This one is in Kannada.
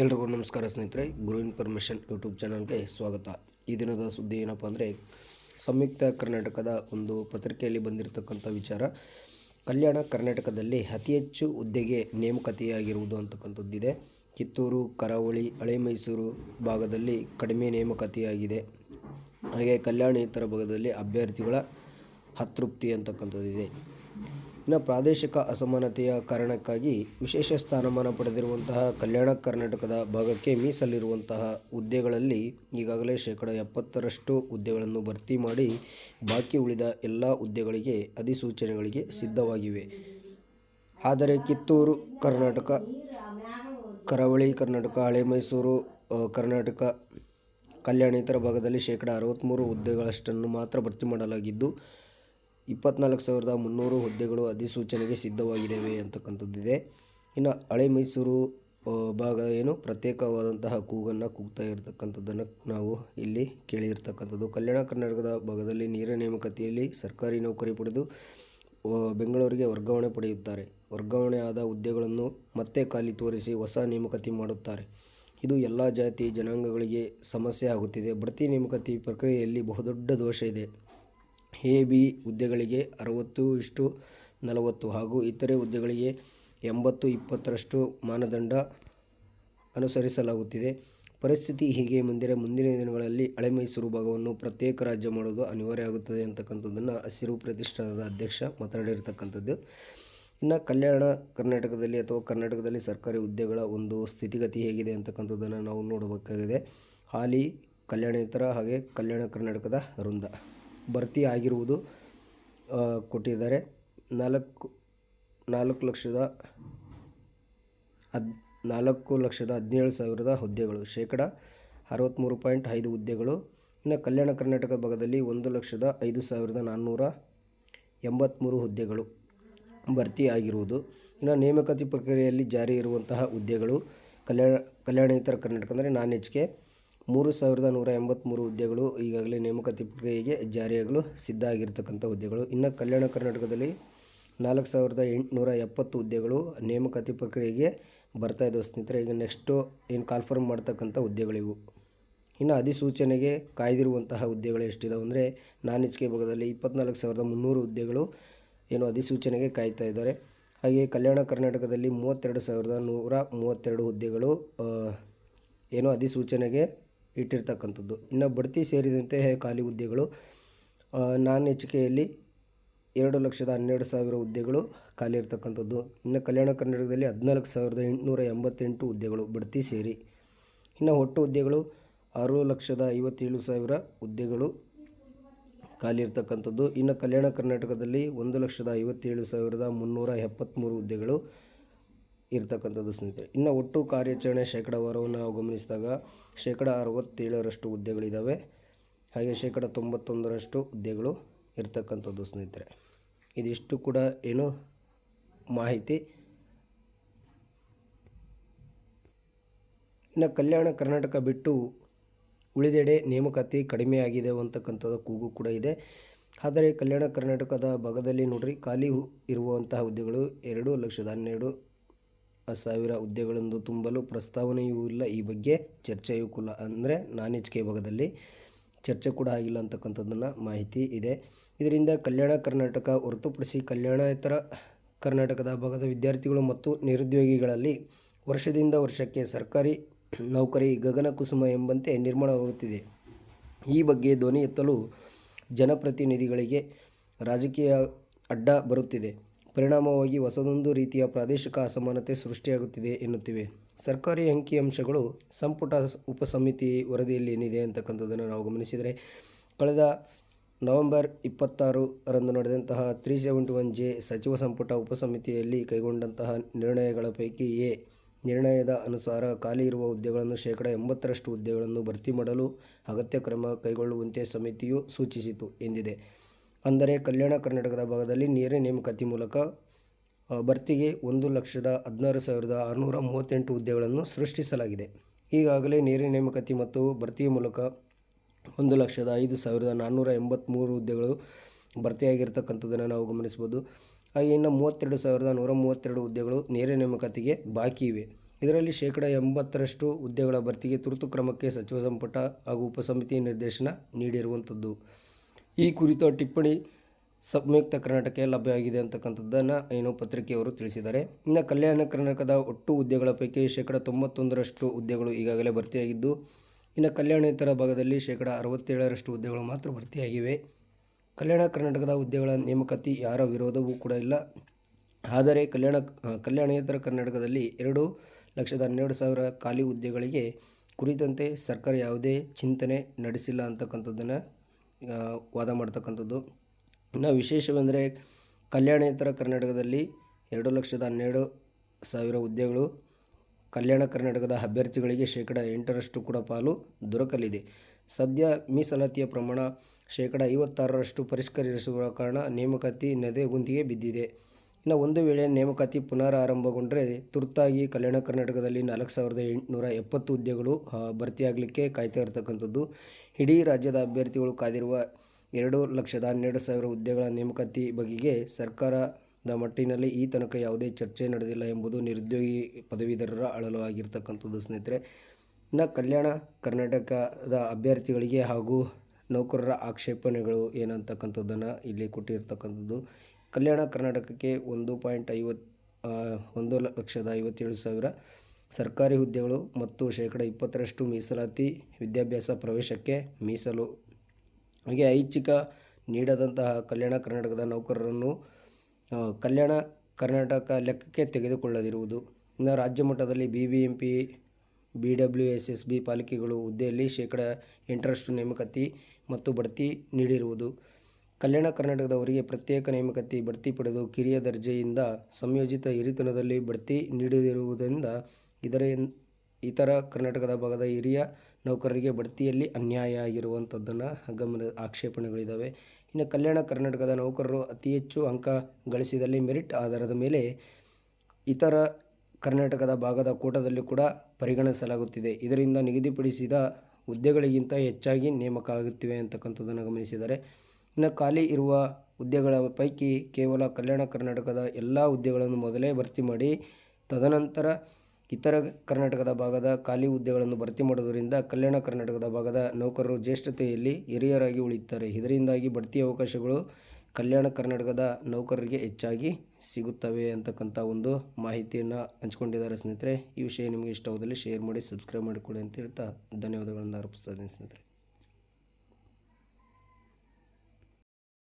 ಎಲ್ರಿಗೂ ನಮಸ್ಕಾರ ಸ್ನೇಹಿತರೆ, ಗುರು ಇನ್ಫಾರ್ಮೇಷನ್ ಯೂಟ್ಯೂಬ್ ಚಾನಲ್ಗೆ ಸ್ವಾಗತ. ಈ ದಿನದ ಸುದ್ದಿ ಏನಪ್ಪ ಅಂದರೆ, ಸಂಯುಕ್ತ ಕರ್ನಾಟಕದ ಒಂದು ಪತ್ರಿಕೆಯಲ್ಲಿ ಬಂದಿರತಕ್ಕಂಥ ವಿಚಾರ. ಕಲ್ಯಾಣ ಕರ್ನಾಟಕದಲ್ಲಿ ಅತಿ ಹೆಚ್ಚು ಹುದ್ದೆಗೆ ನೇಮಕಾತಿಯಾಗಿರುವುದು ಅಂತಕ್ಕಂಥದ್ದಿದೆ. ಕಿತ್ತೂರು, ಕರಾವಳಿ ಹಳೆ ಮೈಸೂರು ಭಾಗದಲ್ಲಿ ಕಡಿಮೆ ನೇಮಕತಿಯಾಗಿದೆ. ಹಾಗೆ ಕಲ್ಯಾಣ ಇತರ ಭಾಗದಲ್ಲಿ ಅಭ್ಯರ್ಥಿಗಳ ಅತೃಪ್ತಿ ಅಂತಕ್ಕಂಥದ್ದಿದೆ. ಇನ್ನು ಪ್ರಾದೇಶಿಕ ಅಸಮಾನತೆಯ ಕಾರಣಕ್ಕಾಗಿ ವಿಶೇಷ ಸ್ಥಾನಮಾನ ಪಡೆದಿರುವಂತಹ ಕಲ್ಯಾಣ ಕರ್ನಾಟಕದ ಭಾಗಕ್ಕೆ ಮೀಸಲಿರುವಂತಹ ಹುದ್ದೆಗಳಲ್ಲಿ ಈಗಾಗಲೇ ಶೇಕಡ ಎಪ್ಪತ್ತರಷ್ಟು ಹುದ್ದೆಗಳನ್ನು ಭರ್ತಿ ಮಾಡಿ ಬಾಕಿ ಉಳಿದ ಎಲ್ಲ ಹುದ್ದೆಗಳಿಗೆ ಅಧಿಸೂಚನೆಗಳಿಗೆ ಸಿದ್ಧವಾಗಿವೆ. ಆದರೆ ಕಿತ್ತೂರು, ಕರ್ನಾಟಕ, ಕರಾವಳಿ ಕರ್ನಾಟಕ, ಹಳೆ ಮೈಸೂರು ಕರ್ನಾಟಕ ಕಲ್ಯಾಣೇತರ ಭಾಗದಲ್ಲಿ ಶೇಕಡ ಅರವತ್ತ್ಮೂರು ಹುದ್ದೆಗಳಷ್ಟನ್ನು ಮಾತ್ರ ಭರ್ತಿ ಮಾಡಲಾಗಿದ್ದು ಇಪ್ಪತ್ನಾಲ್ಕು ಸಾವಿರದ ಮುನ್ನೂರು ಹುದ್ದೆಗಳು ಅಧಿಸೂಚನೆಗೆ ಸಿದ್ಧವಾಗಿದ್ದಾವೆ ಅಂತಕ್ಕಂಥದ್ದಿದೆ. ಇನ್ನು ಹಳೆ ಮೈಸೂರು ಭಾಗ ಏನು ಪ್ರತ್ಯೇಕವಾದಂತಹ ಕೂಗನ್ನು ಕೂಗ್ತಾ ಇರತಕ್ಕಂಥದ್ದನ್ನು ನಾವು ಇಲ್ಲಿ ಕೇಳಿರ್ತಕ್ಕಂಥದ್ದು. ಕಲ್ಯಾಣ ಕರ್ನಾಟಕದ ಭಾಗದಲ್ಲಿ ನೇರ ನೇಮಕಾತಿಯಲ್ಲಿ ಸರ್ಕಾರಿ ನೌಕರಿ ಪಡೆದು ಬೆಂಗಳೂರಿಗೆ ವರ್ಗಾವಣೆ ಪಡೆಯುತ್ತಾರೆ. ವರ್ಗಾವಣೆ ಆದ ಹುದ್ದೆಗಳನ್ನು ಮತ್ತೆ ಖಾಲಿ ತೋರಿಸಿ ಹೊಸ ನೇಮಕಾತಿ ಮಾಡುತ್ತಾರೆ. ಇದು ಎಲ್ಲ ಜಾತಿ ಜನಾಂಗಗಳಿಗೆ ಸಮಸ್ಯೆ ಆಗುತ್ತಿದೆ. ಬಡ್ತಿ ನೇಮಕಾತಿ ಪ್ರಕ್ರಿಯೆಯಲ್ಲಿ ಬಹುದೊಡ್ಡ ದೋಷ ಇದೆ. ಎ ಬಿ ಹುದ್ದೆಗಳಿಗೆ ಅರವತ್ತು ಇಷ್ಟು ನಲವತ್ತು ಹಾಗೂ ಇತರೆ ಹುದ್ದೆಗಳಿಗೆ ಎಂಬತ್ತು ಇಪ್ಪತ್ತರಷ್ಟು ಮಾನದಂಡ ಅನುಸರಿಸಲಾಗುತ್ತಿದೆ. ಪರಿಸ್ಥಿತಿ ಹೀಗೆ ಮುಂದಿನ ಮುಂದಿನ ದಿನಗಳಲ್ಲಿ ಹಳೆ ಮೈಸೂರು ಭಾಗವನ್ನು ಪ್ರತ್ಯೇಕ ರಾಜ್ಯ ಮಾಡೋದು ಅನಿವಾರ್ಯ ಆಗುತ್ತದೆ ಅಂತಕ್ಕಂಥದ್ದನ್ನು ಹಸಿರು ಪ್ರತಿಷ್ಠಾನದ ಅಧ್ಯಕ್ಷ ಮಾತನಾಡಿರ್ತಕ್ಕಂಥದ್ದು. ಇನ್ನು ಕಲ್ಯಾಣ ಕರ್ನಾಟಕದಲ್ಲಿ ಅಥವಾ ಕರ್ನಾಟಕದಲ್ಲಿ ಸರ್ಕಾರಿ ಹುದ್ದೆಗಳ ಒಂದು ಸ್ಥಿತಿಗತಿ ಹೇಗಿದೆ ಅಂತಕ್ಕಂಥದ್ದನ್ನು ನಾವು ನೋಡಬೇಕಾಗಿದೆ. ಹಾಲಿ, ಕಲ್ಯಾಣೇತರ ಹಾಗೆ ಕಲ್ಯಾಣ ಕರ್ನಾಟಕದ ವೃಂದ ಭರ್ತಿ ಆಗಿರುವುದು ಕೊಟ್ಟಿದ್ದಾರೆ. ನಾಲ್ಕು ನಾಲ್ಕು ಲಕ್ಷದ ಹದ್, ನಾಲ್ಕು ಲಕ್ಷದ ಹದಿನೇಳು ಸಾವಿರದ ಹುದ್ದೆಗಳು, ಶೇಕಡ ಅರವತ್ತ್ಮೂರು ಪಾಯಿಂಟ್ ಐದು ಹುದ್ದೆಗಳು. ಇನ್ನು ಕಲ್ಯಾಣ ಕರ್ನಾಟಕ ಭಾಗದಲ್ಲಿ ಒಂದು ಲಕ್ಷದ ಐದು ಸಾವಿರದ ನಾನ್ನೂರ ಎಂಬತ್ತ್ಮೂರು ಹುದ್ದೆಗಳು ಭರ್ತಿ ಆಗಿರುವುದು. ಇನ್ನು ನೇಮಕಾತಿ ಪ್ರಕ್ರಿಯೆಯಲ್ಲಿ ಜಾರಿ ಇರುವಂತಹ ಹುದ್ದೆಗಳು ಕಲ್ಯಾಣ, ಕಲ್ಯಾಣೇತರ ಕರ್ನಾಟಕ ಅಂದರೆ ನಾನ್ ಎಚ್ ಕೆ ಮೂರು ಸಾವಿರದ ನೂರ ಎಂಬತ್ತ್ಮೂರು ಹುದ್ದೆಗಳು ಈಗಾಗಲೇ ನೇಮಕಾತಿ ಪ್ರಕ್ರಿಯೆಗೆ ಜಾರಿಯಾಗಲು ಸಿದ್ಧ ಆಗಿರತಕ್ಕಂಥ ಹುದ್ದೆಗಳು. ಇನ್ನು ಕಲ್ಯಾಣ ಕರ್ನಾಟಕದಲ್ಲಿ ನಾಲ್ಕು ಸಾವಿರದ ಎಂಟುನೂರ ಎಪ್ಪತ್ತು ಹುದ್ದೆಗಳು ನೇಮಕಾತಿ ಪ್ರಕ್ರಿಯೆಗೆ ಬರ್ತಾ ಇದ್ದವು ಸ್ನೇಹಿತರೆ. ಈಗ ನೆಕ್ಸ್ಟು ಏನು ಕಾಲ್ಫರ್ಮ್ ಮಾಡ್ತಕ್ಕಂಥ ಹುದ್ದೆಗಳಿವು. ಇನ್ನು ಅಧಿಸೂಚನೆಗೆ ಕಾಯ್ದಿರುವಂತಹ ಹುದ್ದೆಗಳು ಎಷ್ಟಿದಾವೆ ಅಂದರೆ, ನಾನ್ ಎಚ್ ಕೆ ಭಾಗದಲ್ಲಿ ಇಪ್ಪತ್ನಾಲ್ಕು ಸಾವಿರದ ಮುನ್ನೂರು ಹುದ್ದೆಗಳು ಏನು ಅಧಿಸೂಚನೆಗೆ ಕಾಯ್ತಾ ಇದ್ದಾರೆ. ಹಾಗೆ ಕಲ್ಯಾಣ ಕರ್ನಾಟಕದಲ್ಲಿ ಮೂವತ್ತೆರಡು ಸಾವಿರದ ನೂರ ಮೂವತ್ತೆರಡು ಹುದ್ದೆಗಳು ಏನು ಅಧಿಸೂಚನೆಗೆ ಇಟ್ಟಿರ್ತಕ್ಕಂಥದ್ದು. ಇನ್ನು ಬಡ್ತಿ ಸೇರಿದಂತೆ ಖಾಲಿ ಹುದ್ದೆಗಳು ನಾನ್ ಎಚ್ ಕೆಯಲ್ಲಿ ಎರಡು ಲಕ್ಷದ ಹನ್ನೆರಡು ಸಾವಿರ ಹುದ್ದೆಗಳು ಖಾಲಿ ಇರ್ತಕ್ಕಂಥದ್ದು. ಇನ್ನು ಕಲ್ಯಾಣ ಕರ್ನಾಟಕದಲ್ಲಿ ಹದಿನಾಲ್ಕು ಸಾವಿರದ ಎಂಟುನೂರ ಎಂಬತ್ತೆಂಟು ಹುದ್ದೆಗಳು ಬಡ್ತಿ ಸೇರಿ. ಇನ್ನು ಒಟ್ಟು ಹುದ್ದೆಗಳು ಆರು ಲಕ್ಷದ ಐವತ್ತೇಳು ಸಾವಿರ ಹುದ್ದೆಗಳು ಖಾಲಿ ಇರ್ತಕ್ಕಂಥದ್ದು. ಇನ್ನು ಕಲ್ಯಾಣ ಕರ್ನಾಟಕದಲ್ಲಿ ಒಂದು ಲಕ್ಷದ ಐವತ್ತೇಳು ಸಾವಿರದ ಮುನ್ನೂರ ಎಪ್ಪತ್ತ್ಮೂರು ಹುದ್ದೆಗಳು ಇರ್ತಕ್ಕಂಥದ್ದು ಸ್ನೇಹಿತರೆ. ಇನ್ನು ಒಟ್ಟು ಕಾರ್ಯಾಚರಣೆ ಶೇಕಡಾವಾರವನ್ನು ನಾವು ಗಮನಿಸಿದಾಗ ಶೇಕಡ ಅರವತ್ತೇಳರಷ್ಟು ಹುದ್ದೆಗಳಿದ್ದಾವೆ ಹಾಗೆ ಶೇಕಡ ತೊಂಬತ್ತೊಂದರಷ್ಟು ಹುದ್ದೆಗಳು ಇರತಕ್ಕಂಥದ್ದು ಸ್ನೇಹಿತರೆ. ಇದಿಷ್ಟು ಕೂಡ ಏನು ಮಾಹಿತಿ. ಇನ್ನು ಕಲ್ಯಾಣ ಕರ್ನಾಟಕ ಬಿಟ್ಟು ಉಳಿದೆಡೆ ನೇಮಕಾತಿ ಕಡಿಮೆಯಾಗಿದೆ ಅಂತಕ್ಕಂಥದ್ದು ಕೂಗು ಕೂಡ ಇದೆ. ಆದರೆ ಕಲ್ಯಾಣ ಕರ್ನಾಟಕದ ಭಾಗದಲ್ಲಿ ನೋಡಿರಿ, ಖಾಲಿ ಇರುವಂತಹ ಹುದ್ದೆಗಳು ಎರಡು ಲಕ್ಷದ ಹನ್ನೆರಡು ಸಾವಿರ ಹುದ್ದೆಗಳನ್ನು ತುಂಬಲು ಪ್ರಸ್ತಾವನೆಯೂ ಇಲ್ಲ. ಈ ಬಗ್ಗೆ ಚರ್ಚೆಯೂ ಕೂಡ ಅಂದರೆ ನಾನ್ ಎಚ್ ಕೆ ಭಾಗದಲ್ಲಿ ಚರ್ಚೆ ಕೂಡ ಆಗಿಲ್ಲ ಅಂತಕ್ಕಂಥದ್ದನ್ನು ಮಾಹಿತಿ ಇದೆ. ಇದರಿಂದ ಕಲ್ಯಾಣ ಕರ್ನಾಟಕ ಹೊರತುಪಡಿಸಿ ಕಲ್ಯಾಣೇತರ ಕರ್ನಾಟಕದ ಭಾಗದ ವಿದ್ಯಾರ್ಥಿಗಳು ಮತ್ತು ನಿರುದ್ಯೋಗಿಗಳಲ್ಲಿ ವರ್ಷದಿಂದ ವರ್ಷಕ್ಕೆ ಸರ್ಕಾರಿ ನೌಕರಿ ಗಗನ ಕುಸುಮ ಎಂಬಂತೆ ನಿರ್ಮಾಣವಾಗುತ್ತಿದೆ. ಈ ಬಗ್ಗೆ ಧ್ವನಿ ಎತ್ತಲು ಜನಪ್ರತಿನಿಧಿಗಳಿಗೆ ರಾಜಕೀಯ ಅಡ್ಡ ಬರುತ್ತಿದೆ. ಪರಿಣಾಮವಾಗಿ ಹೊಸದೊಂದು ರೀತಿಯ ಪ್ರಾದೇಶಿಕ ಅಸಮಾನತೆ ಸೃಷ್ಟಿಯಾಗುತ್ತಿದೆ ಎನ್ನುತ್ತಿವೆ. ಸರ್ಕಾರಿ ಅಂಕಿಅಂಶಗಳು ಸಂಪುಟ ಉಪಸಮಿತಿ ವರದಿಯಲ್ಲಿ ಏನಿದೆ ಅಂತಕ್ಕಂಥದ್ದನ್ನು ನಾವು ಗಮನಿಸಿದರೆ, ಕಳೆದ ನವೆಂಬರ್ ಇಪ್ಪತ್ತಾರು ರಂದು ನಡೆದಂತಹ ತ್ರೀ ಸೆವೆಂಟಿ ಒನ್ ಜೆ ಸಚಿವ ಸಂಪುಟ ಉಪಸಮಿತಿಯಲ್ಲಿ ಕೈಗೊಂಡಂತಹ ನಿರ್ಣಯಗಳ ಪೈಕಿ ಎ, ನಿರ್ಣಯದ ಅನುಸಾರ ಖಾಲಿ ಇರುವ ಹುದ್ದೆಗಳನ್ನು ಶೇಕಡ ಎಂಬತ್ತರಷ್ಟು ಹುದ್ದೆಗಳನ್ನು ಭರ್ತಿ ಮಾಡಲು ಅಗತ್ಯ ಕ್ರಮ ಕೈಗೊಳ್ಳುವಂತೆ ಸಮಿತಿಯು ಸೂಚಿಸಿತು ಎಂದಿದೆ. ಅಂದರೆ ಕಲ್ಯಾಣ ಕರ್ನಾಟಕದ ಭಾಗದಲ್ಲಿ ನೇರ ನೇಮಕಾತಿ ಮೂಲಕ ಭರ್ತಿಗೆ ಒಂದು ಲಕ್ಷದ ಹದಿನಾರು ಸಾವಿರದ ಆರುನೂರ ಮೂವತ್ತೆಂಟು ಹುದ್ದೆಗಳನ್ನು ಸೃಷ್ಟಿಸಲಾಗಿದೆ. ಈಗಾಗಲೇ ನೇರ ನೇಮಕಾತಿ ಮತ್ತು ಭರ್ತಿಯ ಮೂಲಕ ಒಂದು ಲಕ್ಷದ ಐದು ಸಾವಿರದ ನಾನ್ನೂರ ಎಂಬತ್ತ್ಮೂರು ಹುದ್ದೆಗಳು ಭರ್ತಿಯಾಗಿರ್ತಕ್ಕಂಥದ್ದನ್ನು ನಾವು ಗಮನಿಸ್ಬೋದು ಹಾಗೆ ಇನ್ನು ಮೂವತ್ತೆರಡು ಸಾವಿರದ ನೂರ ಮೂವತ್ತೆರಡು ಹುದ್ದೆಗಳು ನೇರ ನೇಮಕಾತಿಗೆ ಬಾಕಿ ಇವೆ. ಇದರಲ್ಲಿ ಶೇಕಡ ಎಂಬತ್ತರಷ್ಟು ಹುದ್ದೆಗಳ ಭರ್ತಿಗೆ ತುರ್ತು ಕ್ರಮಕ್ಕೆ ಸಚಿವ ಸಂಪುಟ ಹಾಗೂ ಉಪಸಮಿತಿ ನಿರ್ದೇಶನ ನೀಡಿರುವಂಥದ್ದು. ಈ ಕುರಿತ ಟಿಪ್ಪಣಿ ಸಂಯುಕ್ತ ಕರ್ನಾಟಕಕ್ಕೆ ಲಭ್ಯವಾಗಿದೆ ಅಂತಕ್ಕಂಥದ್ದನ್ನು ಏನು ಪತ್ರಿಕೆಯವರು ತಿಳಿಸಿದ್ದಾರೆ. ಇನ್ನು ಕಲ್ಯಾಣ ಕರ್ನಾಟಕದ ಒಟ್ಟು ಹುದ್ದೆಗಳ ಪೈಕಿ ಶೇಕಡ ತೊಂಬತ್ತೊಂದರಷ್ಟು ಹುದ್ದೆಗಳು ಈಗಾಗಲೇ ಭರ್ತಿಯಾಗಿದ್ದು, ಇನ್ನು ಕಲ್ಯಾಣೇತರ ಭಾಗದಲ್ಲಿ ಶೇಕಡ ಅರವತ್ತೇಳರಷ್ಟು ಹುದ್ದೆಗಳು ಮಾತ್ರ ಭರ್ತಿಯಾಗಿವೆ. ಕಲ್ಯಾಣ ಕರ್ನಾಟಕದ ಹುದ್ದೆಗಳ ನೇಮಕಾತಿ ಯಾರ ವಿರೋಧವೂ ಕೂಡ ಇಲ್ಲ. ಆದರೆ ಕಲ್ಯಾಣ, ಕಲ್ಯಾಣೇತರ ಕರ್ನಾಟಕದಲ್ಲಿ ಎರಡು ಲಕ್ಷದ ಹನ್ನೆರಡು ಸಾವಿರ ಖಾಲಿ ಹುದ್ದೆಗಳಿಗೆ ಕುರಿತಂತೆ ಸರ್ಕಾರ ಯಾವುದೇ ಚಿಂತನೆ ನಡೆಸಿಲ್ಲ ಅಂತಕ್ಕಂಥದ್ದನ್ನು ವಾದ ಮಾಡ್ತಕ್ಕಂಥದ್ದು. ಇನ್ನು ವಿಶೇಷವೆಂದರೆ ಕಲ್ಯಾಣೇತರ ಕರ್ನಾಟಕದಲ್ಲಿ ಎರಡು ಲಕ್ಷದ ಹನ್ನೆರಡು ಸಾವಿರ ಹುದ್ದೆಗಳು ಕಲ್ಯಾಣ ಕರ್ನಾಟಕದ ಅಭ್ಯರ್ಥಿಗಳಿಗೆ ಶೇಕಡ ಎಂಟರಷ್ಟು ಕೂಡ ಪಾಲು ದೊರಕಲಿದೆ. ಸದ್ಯ ಮೀಸಲಾತಿಯ ಪ್ರಮಾಣ ಶೇಕಡ ಐವತ್ತಾರರಷ್ಟು ಪರಿಷ್ಕರಿಸುವ ಕಾರಣ ನೇಮಕಾತಿ ನೆದೆಗುಂದಿಗೆ ಬಿದ್ದಿದೆ. ಇನ್ನು ಒಂದು ವೇಳೆ ನೇಮಕಾತಿ ಪುನರಾರಂಭಗೊಂಡರೆ ತುರ್ತಾಗಿ ಕಲ್ಯಾಣ ಕರ್ನಾಟಕದಲ್ಲಿ ನಾಲ್ಕು ಸಾವಿರದ ಎಂಟುನೂರ ಎಪ್ಪತ್ತು ಹುದ್ದೆಗಳು ಭರ್ತಿಯಾಗಲಿಕ್ಕೆ ಕಾಯ್ತಾ ಇರತಕ್ಕಂಥದ್ದು. ಇಡೀ ರಾಜ್ಯದ ಅಭ್ಯರ್ಥಿಗಳು ಕಾದಿರುವ ಎರಡು ಲಕ್ಷದ ಹನ್ನೆರಡು ಸಾವಿರ ಹುದ್ದೆಗಳ ನೇಮಕಾತಿ ಬಗೆಗೆ ಸರ್ಕಾರದ ಮಟ್ಟಿನಲ್ಲಿ ಈ ತನಕ ಯಾವುದೇ ಚರ್ಚೆ ನಡೆದಿಲ್ಲ ಎಂಬುದು ನಿರುದ್ಯೋಗಿ ಪದವೀಧರರ ಅಳಲು ಆಗಿರ್ತಕ್ಕಂಥದ್ದು. ಸ್ನೇಹಿತರೆ, ಇನ್ನು ಕಲ್ಯಾಣ ಕರ್ನಾಟಕದ ಅಭ್ಯರ್ಥಿಗಳಿಗೆ ಹಾಗೂ ನೌಕರರ ಆಕ್ಷೇಪಣೆಗಳು ಏನಂತಕ್ಕಂಥದ್ದನ್ನು ಇಲ್ಲಿ ಕೊಟ್ಟಿರ್ತಕ್ಕಂಥದ್ದು. ಕಲ್ಯಾಣ ಕರ್ನಾಟಕಕ್ಕೆ ಒಂದು ಪಾಯಿಂಟ್ ಐವತ್ತು ಒಂದು ಲಕ್ಷದ ಐವತ್ತೇಳು ಸಾವಿರ ಸರ್ಕಾರಿ ಹುದ್ದೆಗಳು ಮತ್ತು ಶೇಕಡ ಇಪ್ಪತ್ತರಷ್ಟು ಮೀಸಲಾತಿ ವಿದ್ಯಾಭ್ಯಾಸ ಪ್ರವೇಶಕ್ಕೆ ಮೀಸಲು. ಹಾಗೆ ಐಚ್ಛಿಕ ನೀಡದಂತಹ ಕಲ್ಯಾಣ ಕರ್ನಾಟಕದ ನೌಕರರನ್ನು ಕಲ್ಯಾಣ ಕರ್ನಾಟಕ ಲೆಕ್ಕಕ್ಕೆ ತೆಗೆದುಕೊಳ್ಳದಿರುವುದು. ಇನ್ನು ರಾಜ್ಯ ಮಟ್ಟದಲ್ಲಿ B B M P B W S S B ಪಾಲಿಕೆಗಳು ಹುದ್ದೆಯಲ್ಲಿ ಶೇಕಡ ಎಂಟರಷ್ಟು ನೇಮಕಾತಿ ಮತ್ತು ಬಡ್ತಿ ನೀಡಿರುವುದು. ಕಲ್ಯಾಣ ಕರ್ನಾಟಕದವರಿಗೆ ಪ್ರತ್ಯೇಕ ನೇಮಕಾತಿ ಬಡ್ತಿ ಪಡೆದು ಕಿರಿಯ ದರ್ಜೆಯಿಂದ ಸಂಯೋಜಿತ ಹಿರಿತನದಲ್ಲಿ ಬಡ್ತಿ ನೀಡದಿರುವುದರಿಂದ ಇದರ ಇತರ ಕರ್ನಾಟಕದ ಭಾಗದ ಹಿರಿಯ ನೌಕರರಿಗೆ ಬಡ್ತಿಯಲ್ಲಿ ಅನ್ಯಾಯ ಆಗಿರುವಂಥದ್ದನ್ನು ಗಮನ ಆಕ್ಷೇಪಣೆಗಳಿದ್ದಾವೆ ಇನ್ನು ಕಲ್ಯಾಣ ಕರ್ನಾಟಕದ ನೌಕರರು ಅತಿ ಹೆಚ್ಚು ಅಂಕ ಗಳಿಸಿದಲ್ಲಿ ಮೆರಿಟ್ ಆಧಾರದ ಮೇಲೆ ಇತರ ಕರ್ನಾಟಕದ ಭಾಗದ ಕೂಟದಲ್ಲಿ ಕೂಡ ಪರಿಗಣಿಸಲಾಗುತ್ತಿದೆ. ಇದರಿಂದ ನಿಗದಿಪಡಿಸಿದ ಹುದ್ದೆಗಳಿಗಿಂತ ಹೆಚ್ಚಾಗಿ ನೇಮಕ ಆಗುತ್ತಿವೆ ಅಂತಕ್ಕಂಥದ್ದನ್ನು ಗಮನಿಸಿದ್ದಾರೆ ಇನ್ನು ಖಾಲಿ ಇರುವ ಹುದ್ದೆಗಳ ಪೈಕಿ ಕೇವಲ ಕಲ್ಯಾಣ ಕರ್ನಾಟಕದ ಎಲ್ಲ ಹುದ್ದೆಗಳನ್ನು ಮೊದಲೇ ಭರ್ತಿ ಮಾಡಿ, ತದನಂತರ ಇತರ ಕರ್ನಾಟಕದ ಭಾಗದ ಖಾಲಿ ಹುದ್ದೆಗಳನ್ನು ಭರ್ತಿ ಮಾಡೋದರಿಂದ ಕಲ್ಯಾಣ ಕರ್ನಾಟಕದ ಭಾಗದ ನೌಕರರು ಜ್ಯೇಷ್ಠತೆಯಲ್ಲಿ ಹಿರಿಯರಾಗಿ ಉಳಿಯುತ್ತಾರೆ. ಇದರಿಂದಾಗಿ ಬಡ್ತಿ ಅವಕಾಶಗಳು ಕಲ್ಯಾಣ ಕರ್ನಾಟಕದ ನೌಕರರಿಗೆ ಹೆಚ್ಚಾಗಿ ಸಿಗುತ್ತವೆ ಅಂತಕ್ಕಂಥ ಒಂದು ಮಾಹಿತಿಯನ್ನು ಹಂಚ್ಕೊಂಡಿದ್ದಾರೆ ಸ್ನೇಹಿತರೆ. ಈ ವಿಷಯ ನಿಮಗೆ ಇಷ್ಟವಾದಲ್ಲಿ ಶೇರ್ ಮಾಡಿ, ಸಬ್ಸ್ಕ್ರೈಬ್ ಮಾಡಿಕೊಡಿ ಅಂತ ಹೇಳ್ತಾ ಧನ್ಯವಾದಗಳನ್ನು ಅರ್ಪಿಸ್ತಾ ಇದ್ದೀನಿ ಸ್ನೇಹಿತರೆ.